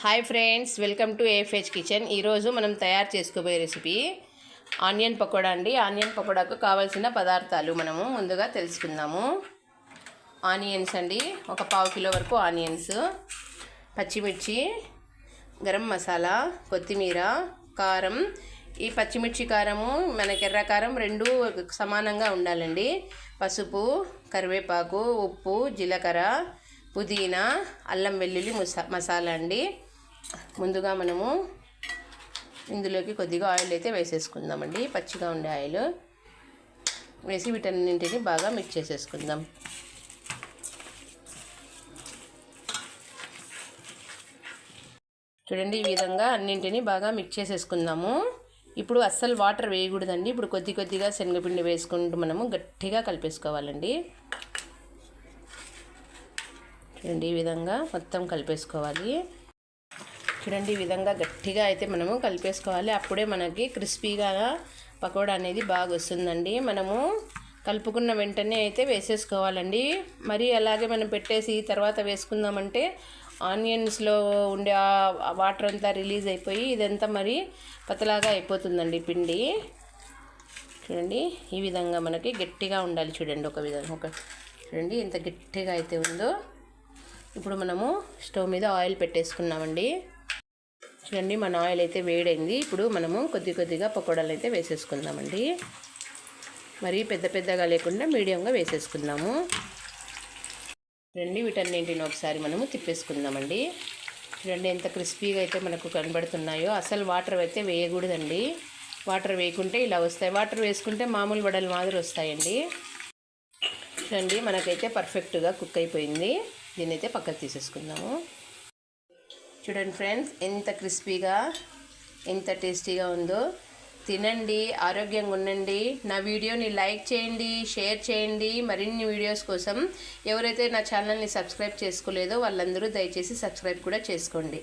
Hi friends welcome to AFH kitchen ఈరోజు మనం తయారు చేసుకోబోయే రెసిపీ ఆనియన్ పకోడా అండి. ఆనియన్ పకోడాకు కావాల్సిన పదార్థాలు మనము ముందుగా తెలుసుకుందాము. ఆనియన్స్ అండి ఒక పావు కిలో వరకు ఆనియన్స్ పచ్చిమిర్చి గరం మసాలా కొత్తిమీర కారం. ఈ పచ్చిమిర్చి కారము మనకి ఎర్ర కారం రెండు సమానంగా ఉండాలండి. పసుపు కరివేపాకు ఉప్పు జీలకర్ర పుదీనా అల్లం వెల్లుల్లి మసాలా అండి. ముందుగా మనము ఇందులోకి కొద్దిగా ఆయిల్ అయితే వేసేసుకుందామండి. పచ్చిగా ఉండే ఆయిల్ వేసి వీటన్నింటిని బాగా మిక్స్ చేసేసుకుందాం. చూడండి ఈ విధంగా అన్నింటినీ బాగా మిక్స్ చేసేసుకుందాము. ఇప్పుడు అస్సలు వాటర్ వేయకూడదండి. ఇప్పుడు కొద్ది కొద్దిగా శనగపిండి వేసుకుంటూ మనము గట్టిగా కలిపేసుకోవాలండి. చూడండి ఈ విధంగా మొత్తం కలిపేసుకోవాలి. చూడండి ఈ విధంగా గట్టిగా అయితే మనము కలిపేసుకోవాలి. అప్పుడే మనకి క్రిస్పీగా పకోడా అనేది బాగా వస్తుందండి. మనము కలుపుకున్న వెంటనే అయితే వేసేసుకోవాలండి. మరి అలాగే మనం పెట్టేసి తర్వాత వేసుకుందామంటే ఆనియన్స్లో ఉండే ఆ వాటర్ అంతా రిలీజ్ అయిపోయి ఇదంతా మరి పతలాగా అయిపోతుందండి పిండి. చూడండి ఈ విధంగా మనకి గట్టిగా ఉండాలి చూడండి ఒక విధంగా. ఒక చూడండి ఎంత గట్టిగా అయితే ఉందో. ఇప్పుడు మనము స్టవ్ మీద ఆయిల్ పెట్టేసుకున్నామండి. చూడండి మన ఆయిల్ అయితే వేడైంది. ఇప్పుడు మనము కొద్ది కొద్దిగా పకోడాలు అయితే వేసేసుకుందామండి. మరి పెద్ద పెద్దగా లేకుండా మీడియంగా వేసేసుకుందాము. చూడండి వీటన్నింటిని ఒకసారి మనము తిప్పేసుకుందామండి. చూడండి ఎంత క్రిస్పీగా అయితే మనకు కనబడుతున్నాయో. అసలు వాటర్ అయితే వేయకూడదండి. వాటర్ వేయకుంటే ఇలా వస్తాయి. వాటర్ వేసుకుంటే మామూలు వడలు మాదిరి వస్తాయండి. చూడండి మనకైతే పర్ఫెక్ట్గా కుక్ అయిపోయింది. దీన్ని అయితే పక్కకు తీసేసుకుందాము. చూడండి ఫ్రెండ్స్ ఎంత క్రిస్పీగా ఎంత టేస్టీగా ఉందో. తినండి ఆరోగ్యంగా ఉండండి. నా వీడియోని లైక్ చేయండి షేర్ చేయండి. మరిన్ని వీడియోస్ కోసం ఎవరైతే నా ఛానల్ని సబ్స్క్రైబ్ చేసుకోలేదో వాళ్ళందరూ దయచేసి సబ్స్క్రైబ్ కూడా చేసుకోండి.